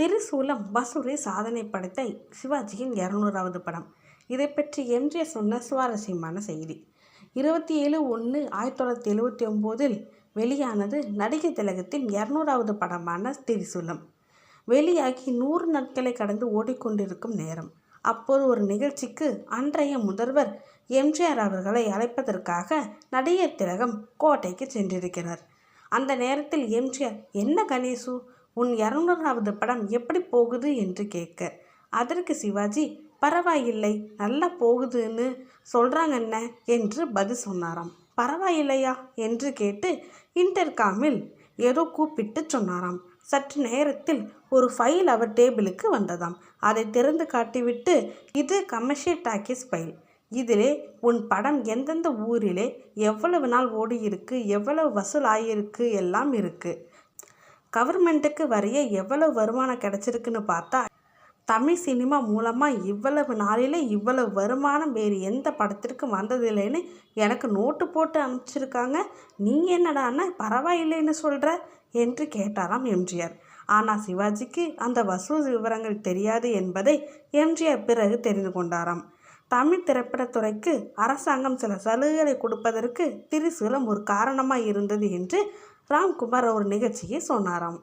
திரிசூலம் வசூலை சாதனை படைத்த சிவாஜியின் இரநூறாவது படம். இதை பற்றி எம்ஜிஆர் சொன்ன சுவாரஸ்யமான செய்தி. இருபத்தி ஏழு ஒன்று ஆயிரத்தி தொள்ளாயிரத்தி எழுபத்தி ஒம்போதில் வெளியானது நடிகை திலகத்தின் இரநூறாவது படமான திரிசூலம். வெளியாகி நூறு நாட்களை கடந்து ஓடிக்கொண்டிருக்கும் நேரம். அப்போது ஒரு நிகழ்ச்சிக்கு அன்றைய முதல்வர் எம்ஜிஆர் அவர்களை அழைப்பதற்காக நடிகர் திலகம் கோட்டைக்கு சென்றிருக்கிறார். அந்த நேரத்தில் எம்ஜிஆர் என்ன கணேசு? உன் இரநூறாவது படம் எப்படி போகுது என்று கேட்க அதற்கு சிவாஜி பரவாயில்லை நல்லா போகுதுன்னு சொல்கிறாங்க என்ன என்று பதில் சொன்னாராம். பரவாயில்லையா? என்று கேட்டு இன்டர்காமில் ஏதோ கூப்பிட்டு சொன்னாராம். சற்று நேரத்தில் ஒரு ஃபைல் அவர் டேபிளுக்கு வந்ததாம். அதை திறந்து காட்டிவிட்டு இது கமர்ஷியல் டாக்கீஸ் ஃபைல் இதிலே உன் படம் எந்தெந்த ஊரிலே எவ்வளவு நாள் ஓடியிருக்கு எவ்வளவு வசூல் ஆகியிருக்கு எல்லாம் இருக்குது கவர்மெண்ட்டுக்கு வரைய எவ்வளவு வருமானம் கிடச்சிருக்குன்னு பார்த்தா தமிழ் சினிமா மூலமாக இவ்வளவு நாளில் இவ்வளவு வருமானம் வேறு எந்த படத்திற்கும் வந்ததில்லைன்னு எனக்கு நோட்டு போட்டு அனுப்பிச்சிருக்காங்க. நீ என்னடான்னா பரவாயில்லைன்னு சொல்கிற என்று கேட்டாராம் எம்ஜிஆர். ஆனால் சிவாஜிக்கு அந்த வசூல் விவரங்கள் தெரியாது என்பதை எம்ஜிஆர் பிறகு தெரிந்து கொண்டாராம். தமிழ் திரைப்படத்துறைக்கு அரசாங்கம் சில சலுகைகளை கொடுப்பதற்கு திரிசூலம் ஒரு காரணமாக இருந்தது என்று ராம்குமார் ஒரு நிகழ்ச்சியை சொன்னாராம்.